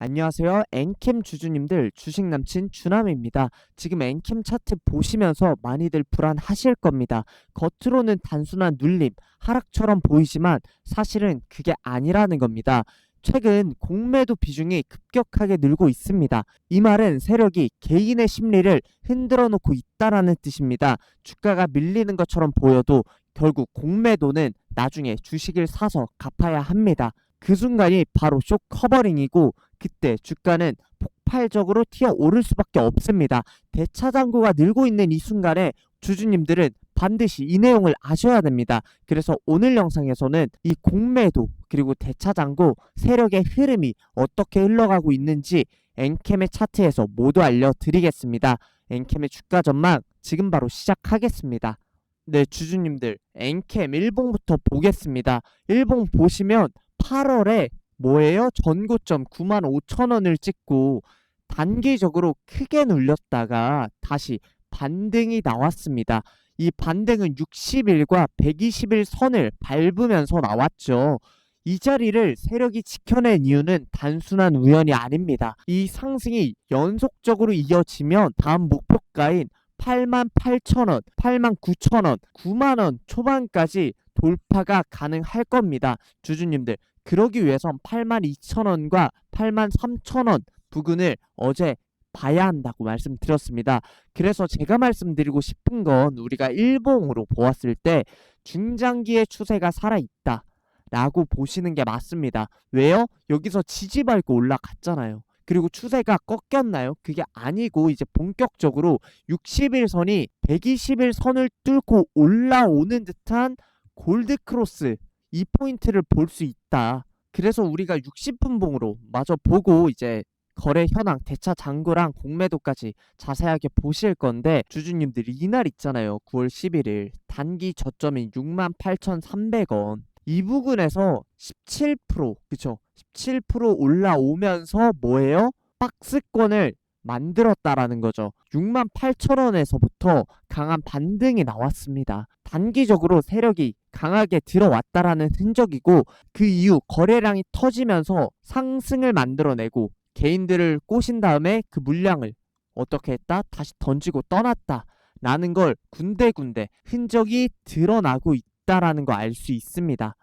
안녕하세요. 엔캠 주주님들 주식 남친 주남입니다. 지금 엔캠 차트 보시면서 많이들 불안하실 겁니다. 겉으로는 단순한 눌림, 하락처럼 보이지만 사실은 그게 아니라는 겁니다. 최근 공매도 비중이 급격하게 늘고 있습니다. 이 말은 세력이 개인의 심리를 흔들어 놓고 있다라는 뜻입니다. 주가가 밀리는 것처럼 보여도 결국 공매도는 나중에 주식을 사서 갚아야 합니다. 그 순간이 바로 쇼 커버링이고 그때 주가는 폭발적으로 튀어 오를 수밖에 없습니다. 대차장고가 늘고 있는 이 순간에 주주님들은 반드시 이 내용을 아셔야 됩니다. 그래서 오늘 영상에서는 이 공매도 그리고 대차장고 세력의 흐름이 어떻게 흘러가고 있는지 엔캠의 차트에서 모두 알려드리겠습니다. 엔캠의 주가 전망 지금 바로 시작하겠습니다. 네, 주주님들 엔캠 일봉부터 보겠습니다. 일봉 보시면 8월에 뭐예요? 전고점 9만 5천 원을 찍고 단기적으로 크게 눌렸다가 다시 반등이 나왔습니다. 이 반등은 60일과 120일 선을 밟으면서 나왔죠. 이 자리를 세력이 지켜낸 이유는 단순한 우연이 아닙니다. 이 상승이 연속적으로 이어지면 다음 목표가인 8만 8천 원, 8만 9천 원, 9만 원 초반까지 돌파가 가능할 겁니다. 주주님들 그러기 위해선 8만 2천 원과 8만 3천 원 부근을 어제 봐야 한다고 말씀드렸습니다. 그래서 제가 말씀드리고 싶은 건 우리가 일봉으로 보았을 때 중장기의 추세가 살아있다. 라고 보시는 게 맞습니다. 왜요? 여기서 지지 밟고 올라갔잖아요. 그리고 추세가 꺾였나요? 그게 아니고 이제 본격적으로 60일 선이 120일 선을 뚫고 올라오는 듯한 골드 크로스 이 포인트를 볼 수 있다. 그래서 우리가 60분 봉으로 마저 보고 이제 거래 현황, 대차 잔고랑 공매도까지 자세하게 보실 건데 주주님들이 이날 있잖아요. 9월 11일 단기 저점인 68,300원. 이 부근에서 17% 그쵸? 17% 올라오면서 뭐예요? 박스권을 만들었다라는 거죠. 6만 8천 원에서부터 강한 반등이 나왔습니다. 단기적으로 세력이 강하게 들어왔다라는 흔적이고 그 이후 거래량이 터지면서 상승을 만들어내고 개인들을 꼬신 다음에 그 물량을 어떻게 했다? 다시 던지고 떠났다. 라는 걸 군데군데 흔적이 드러나고 있다라는 거 알 수 있습니다.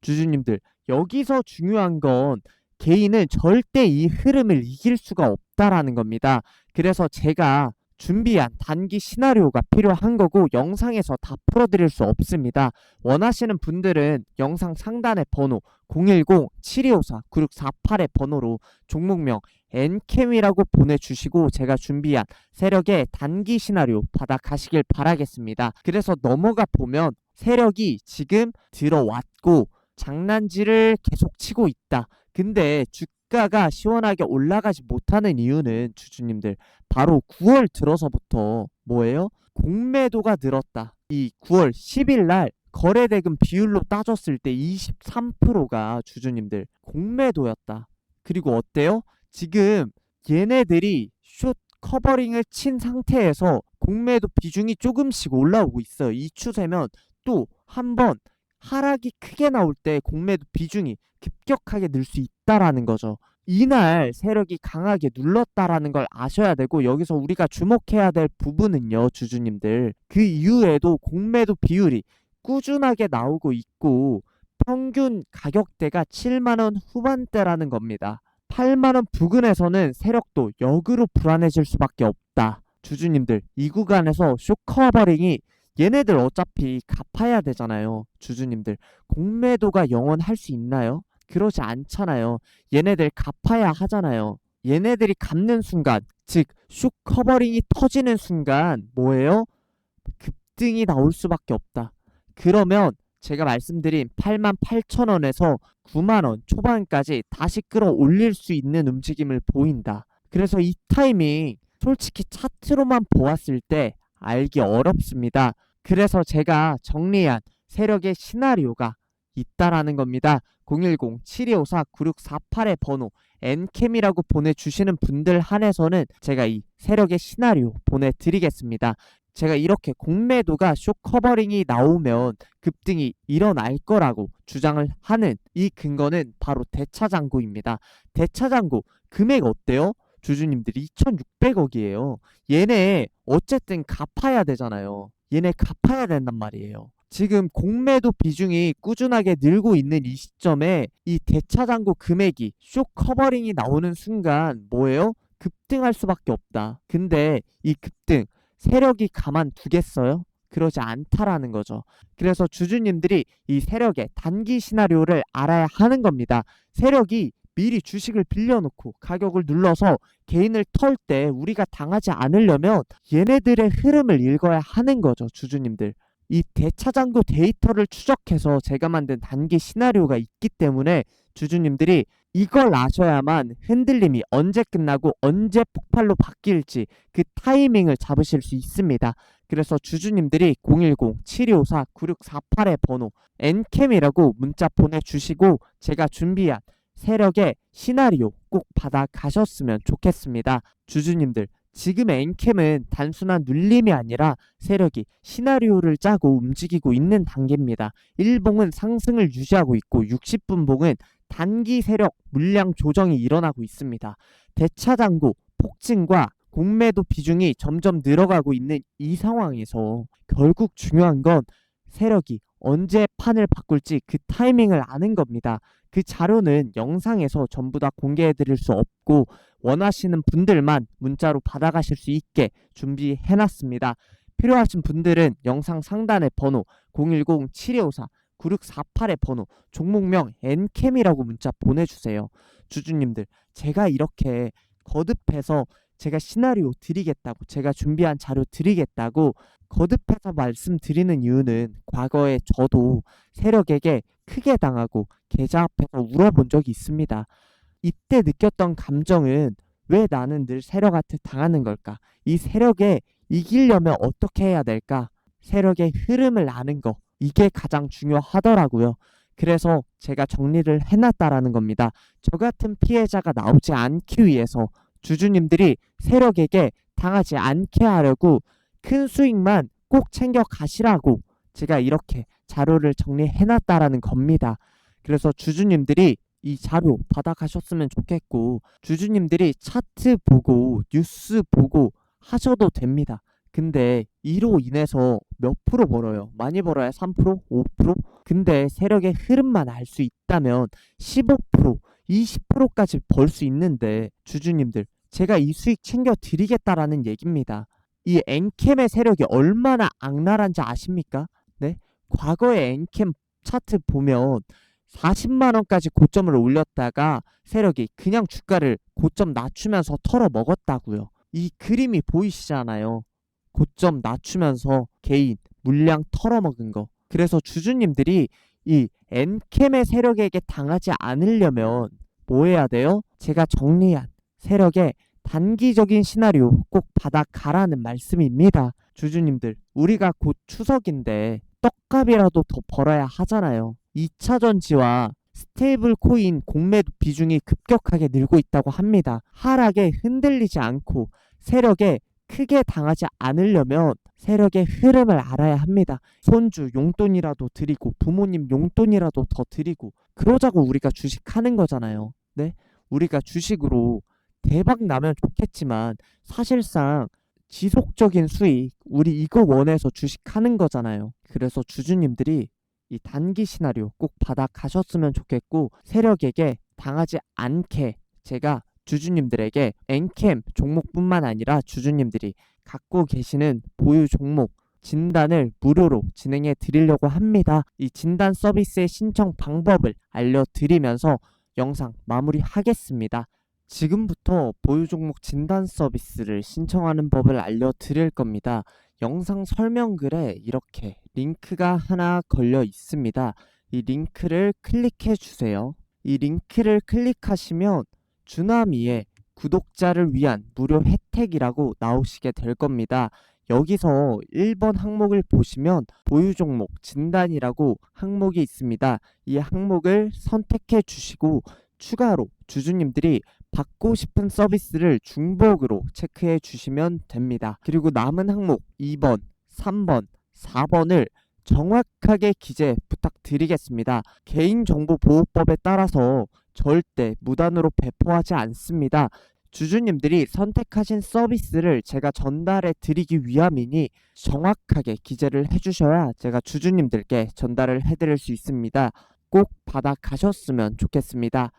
주주님들, 여기서 중요한 건 개인은 절대 이 흐름을 이길 수가 없다라는 겁니다. 그래서 제가 준비한 단기 시나리오가 필요한 거고 영상에서 다 풀어드릴 수 없습니다. 원하시는 분들은 영상 상단의 번호 010-7254-9648의 번호로 종목명 엔캠이라고 보내주시고 제가 준비한 세력의 단기 시나리오 받아가시길 바라겠습니다. 그래서 넘어가 보면 세력이 지금 들어왔고 장난질을 계속 치고 있다. 근데 주가가 시원하게 올라가지 못하는 이유는 주주님들 바로 9월 들어서부터 뭐예요? 공매도가 늘었다. 이 9월 10일 날 거래대금 비율로 따졌을 때 23%가 주주님들 공매도였다. 그리고 어때요? 지금 얘네들이 숏 커버링을 친 상태에서 공매도 비중이 조금씩 올라오고 있어요. 이 추세면 또 한번 하락이 크게 나올 때 공매도 비중이 급격하게 늘 수 있다라는 거죠. 이날 세력이 강하게 눌렀다라는 걸 아셔야 되고 여기서 우리가 주목해야 될 부분은요, 주주님들. 그 이후에도 공매도 비율이 꾸준하게 나오고 있고 평균 가격대가 7만 원 후반대라는 겁니다. 8만 원 부근에서는 세력도 역으로 불안해질 수밖에 없다. 주주님들, 이 구간에서 쇼커버링이 얘네들 어차피 갚아야 되잖아요. 주주님들. 공매도가 영원할 수 있나요? 그러지 않잖아요. 얘네들 갚아야 하잖아요. 얘네들이 갚는 순간, 즉, 쇼 커버링이 터지는 순간, 뭐예요? 급등이 나올 수밖에 없다. 그러면 제가 말씀드린 8만 8천 원에서 9만 원 초반까지 다시 끌어올릴 수 있는 움직임을 보인다. 그래서 이 타이밍, 솔직히 차트로만 보았을 때 알기 어렵습니다. 그래서 제가 정리한 세력의 시나리오가 있다라는 겁니다. 010-7254-9648의 번호 엔캠이라고 보내주시는 분들 한해서는 제가 이 세력의 시나리오 보내드리겠습니다. 제가 이렇게 공매도가 쇼 커버링이 나오면 급등이 일어날 거라고 주장을 하는 이 근거는 바로 대차장고입니다. 대차장고 금액 어때요? 주주님들 2,600억이에요. 얘네 어쨌든 갚아야 되잖아요. 얘네 갚아야 된단 말이에요. 지금 공매도 비중이 꾸준하게 늘고 있는 이 시점에 이 대차장고 금액이 쇼 커버링이 나오는 순간 뭐예요? 급등할 수밖에 없다. 근데 이 급등 세력이 가만 두겠어요? 그러지 않다라는 거죠. 그래서 주주님들이 이 세력의 단기 시나리오를 알아야 하는 겁니다. 세력이 미리 주식을 빌려놓고 가격을 눌러서 개인을 털 때 우리가 당하지 않으려면 얘네들의 흐름을 읽어야 하는 거죠, 주주님들. 이 대차장고 데이터를 추적해서 제가 만든 단기 시나리오가 있기 때문에 주주님들이 이걸 아셔야만 흔들림이 언제 끝나고 언제 폭발로 바뀔지 그 타이밍을 잡으실 수 있습니다. 그래서 주주님들이 010-7254-9648의 번호 엔캠이라고 문자 보내주시고 제가 준비한 세력의 시나리오 꼭 받아 가셨으면 좋겠습니다. 주주님들 지금의 엔캠은 단순한 눌림이 아니라 세력이 시나리오를 짜고 움직이고 있는 단계입니다. 1봉은 상승을 유지하고 있고 60분봉은 단기 세력 물량 조정이 일어나고 있습니다. 대차장고 폭증과 공매도 비중이 점점 늘어가고 있는 이 상황에서 결국 중요한 건 세력이 언제 판을 바꿀지 그 타이밍을 아는 겁니다. 그 자료는 영상에서 전부 다 공개해 드릴 수 없고 원하시는 분들만 문자로 받아가실 수 있게 준비해 놨습니다. 필요하신 분들은 영상 상단의 번호 010-7254-9648의 번호 종목명 엔캠이라고 문자 보내주세요. 주주님들 제가 이렇게 거듭해서 제가 시나리오 드리겠다고 제가 준비한 자료 드리겠다고 거듭해서 말씀드리는 이유는 과거에 저도 세력에게 크게 당하고 계좌 앞에서 울어본 적이 있습니다. 이때 느꼈던 감정은 왜 나는 늘 세력한테 당하는 걸까? 이 세력에 이기려면 어떻게 해야 될까? 세력의 흐름을 아는 거 이게 가장 중요하더라고요. 그래서 제가 정리를 해놨다라는 겁니다. 저 같은 피해자가 나오지 않기 위해서 주주님들이 세력에게 당하지 않게 하려고 큰 수익만 꼭 챙겨 가시라고 제가 이렇게 자료를 정리해놨다라는 겁니다. 그래서 주주님들이 이 자료 받아가셨으면 좋겠고 주주님들이 차트 보고 뉴스 보고 하셔도 됩니다. 근데 이로 인해서 몇 프로 벌어요? 많이 벌어야 3%? 5%? 근데 세력의 흐름만 알 수 있다면 15%, 20%까지 벌 수 있는데 주주님들 제가 이 수익 챙겨 드리겠다라는 얘기입니다. 이 엔캠의 세력이 얼마나 악랄한지 아십니까? 네? 과거의 엔캠 차트 보면 40만 원까지 고점을 올렸다가 세력이 그냥 주가를 고점 낮추면서 털어 먹었다고요. 이 그림이 보이시잖아요. 고점 낮추면서 개인 물량 털어 먹은 거. 그래서 주주님들이 이 엔캠의 세력에게 당하지 않으려면 뭐 해야 돼요? 제가 정리한 세력의 단기적인 시나리오 꼭 받아가라는 말씀입니다. 주주님들, 우리가 곧 추석인데 떡값이라도 더 벌어야 하잖아요. 2차 전지와 스테이블 코인 공매도 비중이 급격하게 늘고 있다고 합니다. 하락에 흔들리지 않고 세력에 크게 당하지 않으려면 세력의 흐름을 알아야 합니다. 손주 용돈이라도 드리고 부모님 용돈이라도 더 드리고 그러자고 우리가 주식하는 거잖아요. 네? 우리가 주식으로 대박 나면 좋겠지만 사실상 지속적인 수익 우리 이거 원해서 주식하는 거잖아요. 그래서 주주님들이 이 단기 시나리오 꼭 받아 가셨으면 좋겠고 세력에게 당하지 않게 제가 주주님들에게 엔캠 종목뿐만 아니라 주주님들이 갖고 계시는 보유 종목 진단을 무료로 진행해 드리려고 합니다. 이 진단 서비스의 신청 방법을 알려드리면서 영상 마무리하겠습니다. 지금부터 보유 종목 진단 서비스를 신청하는 법을 알려드릴 겁니다. 영상 설명글에 이렇게 링크가 하나 걸려 있습니다. 이 링크를 클릭해 주세요. 이 링크를 클릭하시면 주나미의 구독자를 위한 무료 혜택이라고 나오시게 될 겁니다. 여기서 1번 항목을 보시면 보유 종목 진단이라고 항목이 있습니다. 이 항목을 선택해 주시고 추가로 주주님들이 받고 싶은 서비스를 중복으로 체크해 주시면 됩니다. 그리고 남은 항목 2번, 3번, 4번을 정확하게 기재 부탁드리겠습니다. 개인정보보호법에 따라서 절대 무단으로 배포하지 않습니다. 주주님들이 선택하신 서비스를 제가 전달해 드리기 위함이니 정확하게 기재를 해주셔야 제가 주주님들께 전달을 해드릴 수 있습니다. 꼭 받아 가셨으면 좋겠습니다.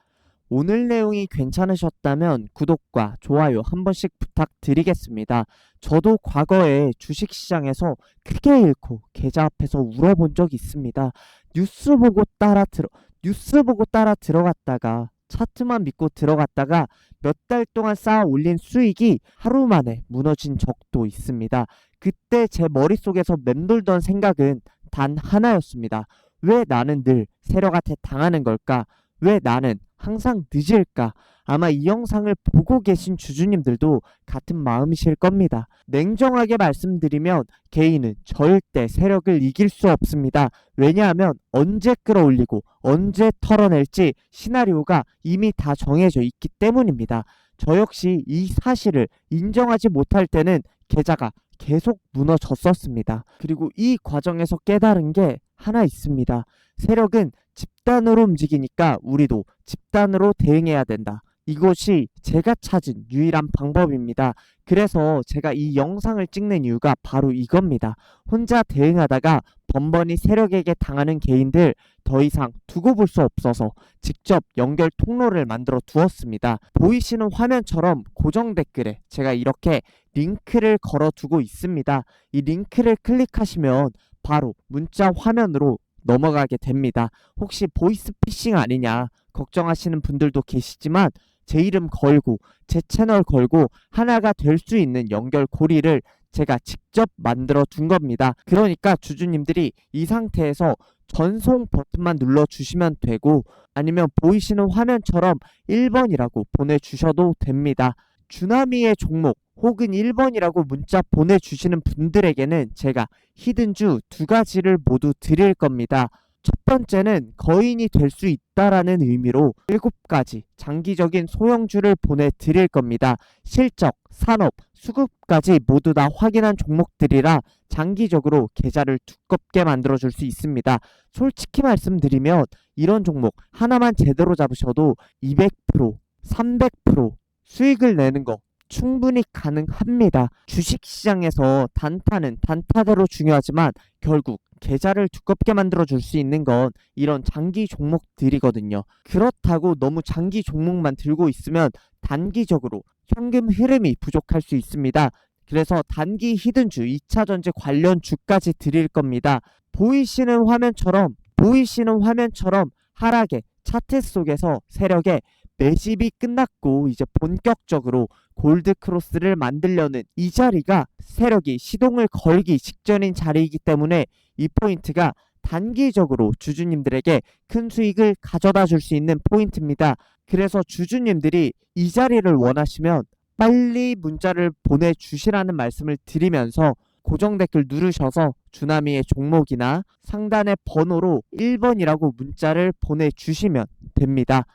오늘 내용이 괜찮으셨다면 구독과 좋아요 한 번씩 부탁드리겠습니다. 저도 과거에 주식시장에서 크게 잃고 계좌 앞에서 울어본 적이 있습니다. 뉴스 보고 따라 들어 뉴스 보고 따라 들어갔다가 차트만 믿고 들어갔다가 몇 달 동안 쌓아 올린 수익이 하루 만에 무너진 적도 있습니다. 그때 제 머릿속에서 맴돌던 생각은 단 하나였습니다. 왜 나는 늘 세력한테 당하는 걸까? 왜 나는 항상 늦을까? 아마 이 영상을 보고 계신 주주님들도 같은 마음이실 겁니다. 냉정하게 말씀드리면 개인은 절대 세력을 이길 수 없습니다. 왜냐하면 언제 끌어올리고 언제 털어낼지 시나리오가 이미 다 정해져 있기 때문입니다. 저 역시 이 사실을 인정하지 못할 때는 계좌가 계속 무너졌었습니다. 그리고 이 과정에서 깨달은 게 하나 있습니다. 세력은 집단으로 움직이니까 우리도 집단으로 대응해야 된다. 이것이 제가 찾은 유일한 방법입니다. 그래서 제가 이 영상을 찍는 이유가 바로 이겁니다. 혼자 대응하다가 번번이 세력에게 당하는 개인들 더 이상 두고 볼 수 없어서 직접 연결 통로를 만들어 두었습니다. 보이시는 화면처럼 고정 댓글에 제가 이렇게 링크를 걸어 두고 있습니다. 이 링크를 클릭하시면 바로 문자 화면으로 넘어가게 됩니다. 혹시 보이스피싱 아니냐 걱정하시는 분들도 계시지만 제 이름 걸고 제 채널 걸고 하나가 될 수 있는 연결 고리를 제가 직접 만들어 둔 겁니다. 그러니까 주주님들이 이 상태에서 전송 버튼만 눌러 주시면 되고 아니면 보이시는 화면처럼 1번이라고 보내주셔도 됩니다. 주나미의 종목 혹은 1번이라고 문자 보내주시는 분들에게는 제가 히든주 두 가지를 모두 드릴 겁니다. 첫 번째는 거인이 될 수 있다라는 의미로 7가지 장기적인 소형주를 보내드릴 겁니다. 실적, 산업, 수급까지 모두 다 확인한 종목들이라 장기적으로 계좌를 두껍게 만들어줄 수 있습니다. 솔직히 말씀드리면 이런 종목 하나만 제대로 잡으셔도 200%, 300% 수익을 내는 거 충분히 가능합니다. 주식시장에서 단타는 단타대로 중요하지만 결국 계좌를 두껍게 만들어 줄 수 있는 건 이런 장기 종목들이거든요. 그렇다고 너무 장기 종목만 들고 있으면 단기적으로 현금 흐름이 부족할 수 있습니다. 그래서 단기 히든주, 2차전지 관련 주까지 드릴 겁니다. 보이시는 화면처럼 보이시는 화면처럼 하락의 차트 속에서 세력의 매집이 끝났고 이제 본격적으로 골드 크로스를 만들려는 이 자리가 세력이 시동을 걸기 직전인 자리이기 때문에 이 포인트가 단기적으로 주주님들에게 큰 수익을 가져다 줄 수 있는 포인트입니다. 그래서 주주님들이 이 자리를 원하시면 빨리 문자를 보내주시라는 말씀을 드리면서 고정 댓글 누르셔서 주나미의 종목이나 상단의 번호로 1번이라고 문자를 보내주시면 됩니다.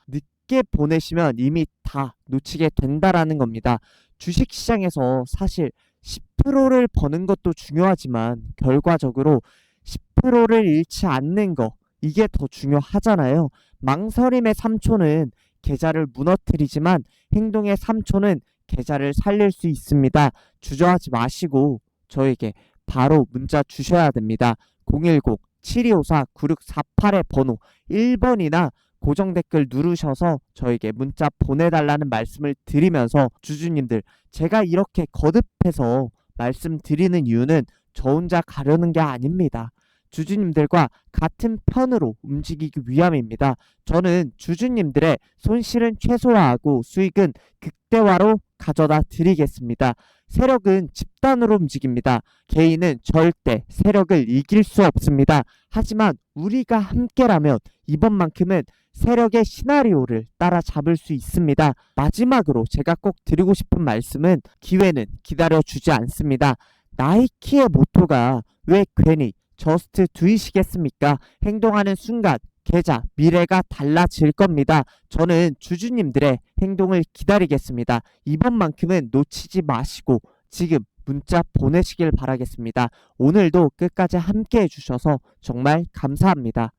늦게 보내시면 이미 다 놓치게 된다라는 겁니다. 주식 시장에서 사실 10%를 버는 것도 중요하지만 결과적으로 10%를 잃지 않는 거 이게 더 중요하잖아요. 망설임의 3초는 계좌를 무너뜨리지만 행동의 3초는 계좌를 살릴 수 있습니다. 주저하지 마시고 저에게 바로 문자 주셔야 됩니다. 010-7254-9648의 번호 1번이나 고정 댓글 누르셔서 저에게 문자 보내달라는 말씀을 드리면서 주주님들 제가 이렇게 거듭해서 말씀드리는 이유는 저 혼자 가려는 게 아닙니다. 주주님들과 같은 편으로 움직이기 위함입니다. 저는 주주님들의 손실은 최소화하고 수익은 극대화로 가져다 드리겠습니다. 세력은 집단으로 움직입니다. 개인은 절대 세력을 이길 수 없습니다. 하지만 우리가 함께라면 이번만큼은 세력의 시나리오를 따라잡을 수 있습니다. 마지막으로 제가 꼭 드리고 싶은 말씀은 기회는 기다려주지 않습니다. 나이키의 모토가 왜 괜히 저스트 두이시겠습니까? 행동하는 순간 계좌, 미래가 달라질 겁니다. 저는 주주님들의 행동을 기다리겠습니다. 이번만큼은 놓치지 마시고 지금 문자 보내시길 바라겠습니다. 오늘도 끝까지 함께 해주셔서 정말 감사합니다.